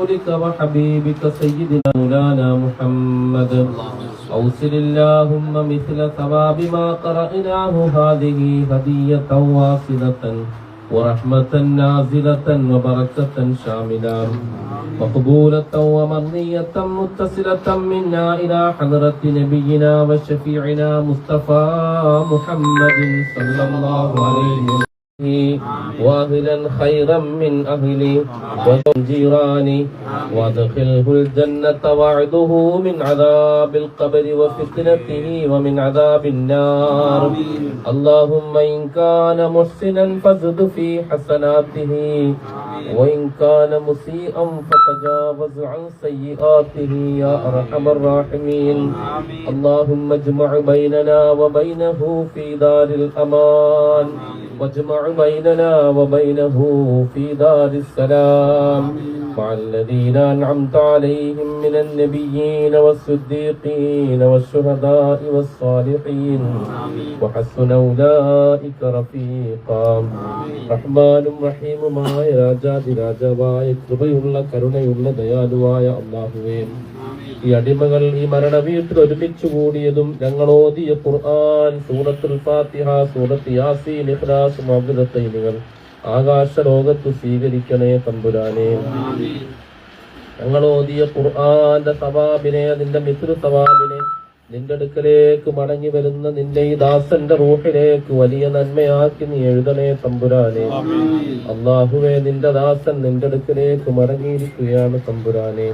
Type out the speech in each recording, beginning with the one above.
رسولك وحبيبك سيدنا مولانا محمد. أوصل اللهم مثل ثواب ما قرأناه هذه هدية واصلة ورحمة نازلة وبركة شاملة. مقبولة ومرضية متصلة منا إلى حضرة نبينا وشفيعنا مصطفى محمد صلى الله عليه وسلم. واهلا خيرا من أهلي ومن جيراني. وادخله الجنة وعده من عذاب القبر وفتنته ومن عذاب النار. اللهم إن كان محسنا فزد في حسناته. وإن كان مسيئا فتجاوز عن سيئاته يا أرحم الراحمين. اللهم اجمع بيننا وبينه في دار الأمان. واجمع بيننا وبينه في دار السلام. مع الذين أنعمت عليهم من النبيين والصديقين والشهداء والصالحين. وحسن أولئك رفيقا. رحمن رحيم ما يا രാജാവായ കൃപയുള്ള കരുണയുള്ള ദയാലുവായ അള്ളാഹുവേ ഈ അടിമകൾ ഈ മരണ വീട്ടിൽ ഒരുമിച്ചു കൂടിയതും ഞങ്ങളോദിയ ഖുർആൻ സൂറത്തുൽ ഫാത്തിഹ സൂറത്ത് യാസീൻ ഇഖ്ലാസ് മൗലിദത്തൈനുകൾ ആകാശ ലോകത്ത് സ്വീകരിക്കണേ തമ്പുരാനെ. ഞങ്ങളോദിയ ഖുർആന്റെ സവാബിനെ അതിന്റെ മിത്ര സവാബിനെ നിന്റെ അടുക്കലേക്ക് മടങ്ങി വരുന്ന നിന്റെ ഈ ദാസന്റെ റൂഹിലേക്ക് വലിയ നന്മയാക്കി നീ എഴുതണേ തമ്പുരാനെ. അള്ളാഹുവെ നിന്റെ ദാസൻ നിന്റെ അടുക്കലേക്ക് മടങ്ങിയിരിക്കുകയാണ് തമ്പുരാനെ.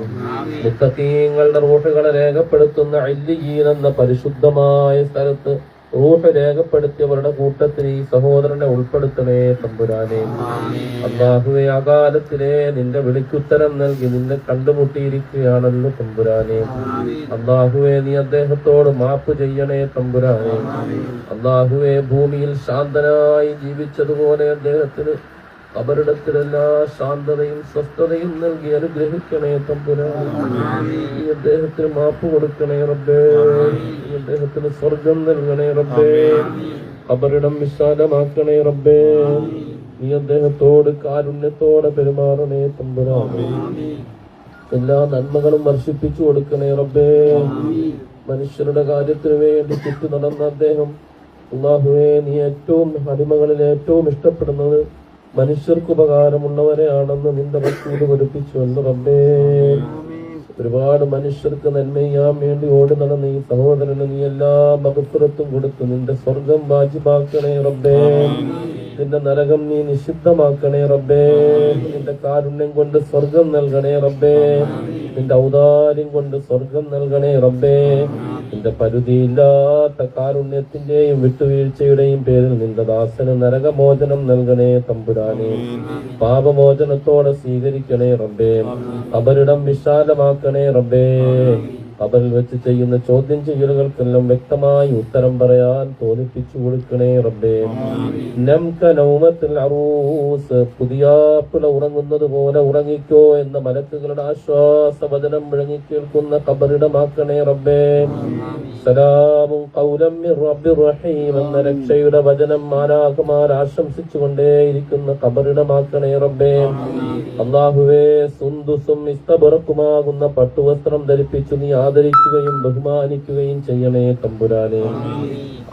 മുത്തക്കീങ്ങളുടെ റൂഹുകളെ രേഖപ്പെടുത്തുന്ന അല്ലിയീൻ എന്ന പരിശുദ്ധമായ സ്ഥലത്ത് റൂഹ് രേഖപ്പെടുത്തിയവരുടെ കൂട്ടത്തിൽ ഈ സഹോദരനെ ഉൾപ്പെടുത്തണേ തമ്പുരാനെ. അള്ളാഹുവെ അകാലത്തിലെ നിന്റെ വിളിക്കുത്തരം നൽകി നിന്നെ കണ്ടുമുട്ടിയിരിക്കുകയാണല്ലോ തമ്പുരാനെ. അള്ളാഹുവെ നീ അദ്ദേഹത്തോട് മാപ്പ് ചെയ്യണേ തമ്പുരാനെ. അള്ളാഹുവെ ഭൂമിയിൽ ശാന്തനായി ജീവിച്ചതുപോലെ അദ്ദേഹത്തിന് അപരിടത്തിലെല്ലാ ശാന്തതയും സ്വസ്ഥതയും നൽകി അനുഗ്രഹിക്കണേ തമ്പുരാനെ അദ്ദേഹത്തിന് മാപ്പ് കൊടുക്കണേ റബ്ബേ. ഈ അദ്ദേഹത്തിന് സ്വർഗം നൽകണേ റബ്ബേ. അവരിടം വിശാലമാക്കണേ റബ്ബേ. നീ അദ്ദേഹത്തോട് കാരുണ്യത്തോടെ പെരുമാറണേ തമ്പുരാനെ എല്ലാ നന്മകളും വർഷിപ്പിച്ചു കൊടുക്കണേ റബ്ബേ. മനുഷ്യരുടെ കാര്യത്തിന് വേണ്ടി ചുറ്റു നടന്ന അദ്ദേഹം. അള്ളാഹുവേ നീ ഏറ്റവും അടിമകളിൽ ഏറ്റവും ഇഷ്ടപ്പെടുന്നത് മനുഷ്യർക്ക് ഉപകാരമുള്ളവരെയാണെന്ന് നിന്റെ ഭക്തിയിൽ പഠിപ്പിച്ചു എന്ന് റബ്ബേ. ഒരുപാട് മനുഷ്യർക്ക് നന്മയാൻ വേണ്ടി ഓടി നടന്ന ഈ സഹോദരന് നീ എല്ലാ മകപ്പുറത്തും കൊടുത്തു. നിന്റെ സ്വർഗം വാജിബാക്കണേ റബ്ബേ. നിന്റെ നരകം നീ നിഷിദ്ധമാക്കണേ റബ്ബേ. നിന്റെ കാരുണ്യം കൊണ്ട് സ്വർഗം നൽകണേ റബ്ബേ. നിന്റെ ഔദാര്യം കൊണ്ട് സ്വർഗം നൽകണേ റബ്ബേ. നിന്റെ പരിധിയില്ലാത്ത കാരുണ്യത്തിന്റെയും വിട്ടുവീഴ്ചയുടെയും പേരിൽ നിന്റെ ദാസന് നരകമോചനം നൽകണേ തമ്പുരാനെ. പാപമോചനത്തോടെ സ്വീകരിക്കണേ റബ്ബേ. അവരിടം വിശാലമാക്കണേ റബ്ബേ. അവരിൽ വെച്ച് ചെയ്യുന്ന ചോദ്യം ചെയ്യലുകൾക്കെല്ലാം വ്യക്തമായി ഉത്തരം പറയാൻ തോന്നിപ്പിച്ചു കൊടുക്കണേ റബ്ബേ. അറൂസ്. പുതിയാപ്പിള ഉറങ്ങുന്നത് പോലെ ഉറങ്ങിക്കോ എന്ന മലക്കുകളുടെ ആശ്വാസ വചനം മുഴങ്ങി കേൾക്കുന്ന കബറിടമാക്കണേ റബ്ബേ. സലാമും കൗലം റബ്ബി റഹീം എന്ന രക്ഷയുടെ വചനം മാലാകുമാർ ആശംസിച്ചുകൊണ്ടേയിരിക്കുന്ന കബറിടമാക്കണേ റബ്ബേ. അള്ളാഹുവേ സുന്ദുസും ഇസ്തബറക്കുമാകുന്ന പട്ടുവസ്ത്രം ധരിപ്പിച്ചു നീ ആദരിക്കുകയും ബഹുമാനിക്കുകയും ചെയ്യണേ തമ്പുരാനെ.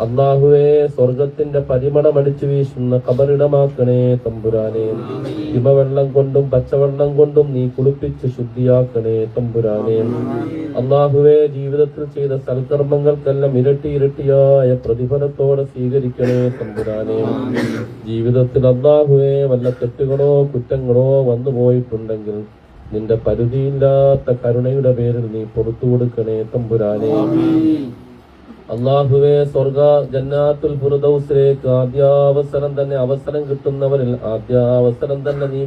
അള്ളാഹുവെ സ്വർഗത്തിന്റെ പരിമളമടിച്ചു വീശുന്ന കബറിടമാക്കണേ തമ്പുരാനെ. ഹിമവെള്ളം കൊണ്ടും പച്ചവെള്ളം കൊണ്ടും നീ കുളിപ്പിച്ച് ശുദ്ധിയാക്കണേ തമ്പുരാനെ. അള്ളാഹുവെ ജീവിതത്തിൽ ചെയ്ത സൽക്കർമ്മങ്ങൾക്കെല്ലാം ഇരട്ടി ഇരട്ടിയായ പ്രതിഫലത്തോടെ സ്വീകരിക്കണേ തമ്പുരാനെ. ജീവിതത്തിൽ അള്ളാഹുവെ വല്ല തെറ്റുകളോ കുറ്റങ്ങളോ വന്നു പോയിട്ടുണ്ടെങ്കിൽ നിന്റെ പരിധിയില്ലാത്ത കരുണയുടെ പേരിൽ നീ പുറത്തു കൊടുക്കണേ തമ്പുരാനെ. അള്ളാഹുവെ സ്വർഗ ജന്നാത്തുൽ ഫുറുദൌസിലേക്ക് ആദ്യാവസരം തന്നെ അവസരം കിട്ടുന്നവരിൽ ആദ്യാവസരം തന്നെ നീ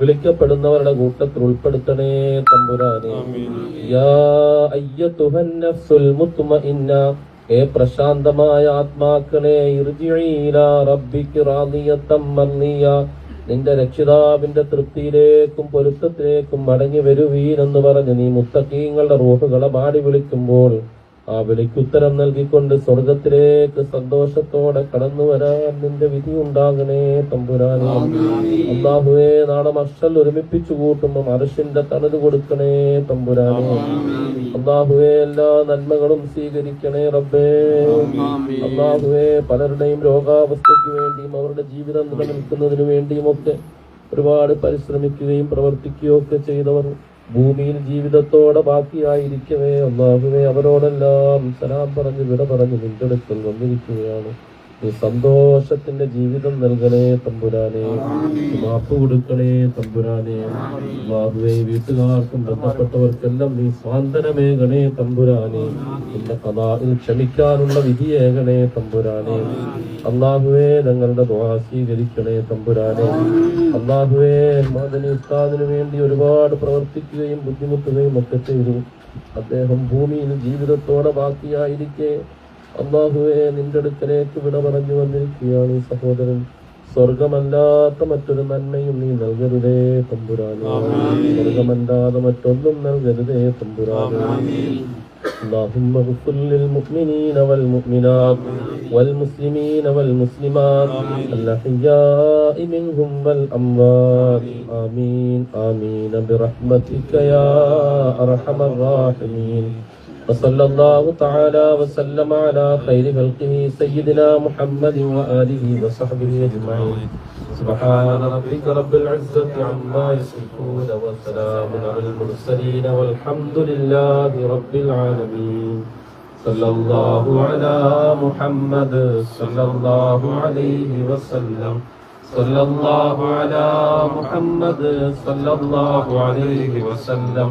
വിളിക്കപ്പെടുന്നവരുടെ കൂട്ടത്തിൽ ഉൾപ്പെടുത്തണേ തമ്പുരാനെ. യാ നഫ്സുൽ മുത്മഇന്ന. ഏ പ്രശാന്തമായ ആത്മാക്കളെ ഇർജിഇ ഇലാ റബ്ബിക റാദിയത്തം മർദിയ നിന്റെ രക്ഷിതാവിന്റെ തൃപ്തിയിലേക്കും പൊരുത്തത്തിലേക്കും മടങ്ങി വരുവീൻ എന്ന് പറഞ്ഞ് നീ മുത്തക്കീങ്ങളുടെ റൂഹുകളെ പാടി വിളിക്കുമ്പോൾ ആ വിളിക്കുത്തരം നൽകിക്കൊണ്ട് സ്വർഗത്തിലേക്ക് സന്തോഷത്തോടെ കടന്നു വരാൻ നിന്റെ വിധി ഉണ്ടാകണേ തമ്പുരാനെ. അള്ളാഹുവേ നാളെ മഷൽ ഒരുമിപ്പിച്ചു കൂട്ടുമ്പോൾ മനുഷ്യന്റെ തണൽ കൊടുക്കണേ തമ്പുരാനെ. അള്ളാഹുവേ എല്ലാ നന്മകളും സ്വീകരിക്കണേ റബ്ബേ. അള്ളാഹുവേ പലരുടെയും രോഗാവസ്ഥയ്ക്ക് വേണ്ടിയും അവരുടെ ജീവിതം നിലനിൽക്കുന്നതിനു വേണ്ടിയും ഒക്കെ ഒരുപാട് പരിശ്രമിക്കുകയും പ്രവർത്തിക്കുകയും ഒക്കെ ചെയ്തവർ ഭൂമിയിൽ ജീവിതത്തോടെ ബാക്കിയായിരിക്കവേ അള്ളാഹുവേ അവരോടെല്ലാം സലാം പറഞ്ഞ് വിട പറഞ്ഞ് നിന്റെ വന്നിരിക്കുകയാണ്. സന്തോഷത്തിന്റെ ജീവിതം നൽകണേ തമ്പുരാനെ മാപ്പ് കൊടുക്കണേ തമ്പുരാനെ. മാധുവേ വീട്ടുകാർക്കും ബന്ധപ്പെട്ടവർക്കെല്ലാം നീ സ്വാന്തനമേകണേ തമ്പുരാനെ. നിന്റെ കഥാവിൽ ക്ഷമിക്കാനുള്ള വിധിയേകണേ തമ്പുരാനെ. അന്നാഹുവേ ഞങ്ങളുടെ ദ്വാ സ്വീകരിക്കണേ തമ്പുരാനെ. അന്നാഹുവേ മദനി ഉസ്താദിനു വേണ്ടി ഒരുപാട് പ്രവർത്തിക്കുകയും ബുദ്ധിമുട്ടുകയും ഒക്കെ ചെയ്തു. അദ്ദേഹം ഭൂമിയിൽ ജീവിതത്തോടെ ബാക്കിയായിരിക്കെ. അള്ളാഹുവെ നിന്റെ അടുക്കലേക്ക് വിട പറഞ്ഞു വന്നിരിക്കുകയാണ് ഈ സഹോദരൻ സ്വർഗമല്ലാത്ത മറ്റൊരു നന്മയും നീ നൽകരുതേ തമ്പുരാനെ സ്വർഗമല്ലാതെ മറ്റൊന്നും നൽകരുതേ തമ്പുരാനെ اللهم اغفر للمؤمنين والمؤمنات والمسلمين والمسلمات الأحياء منهم والأموات آمين آمين برحمتك يا أرحم الراحمين وصلى الله تعالى وسلم على خير خلقه سيدنا محمد وآله وصحبه أجمعين. سبحان ربك رب العزة عما يصفون وسلام على المرسلين والحمد لله رب العالمين. صلى الله على محمد صلى الله عليه وسلم. صلى الله على محمد صلى الله عليه وسلم.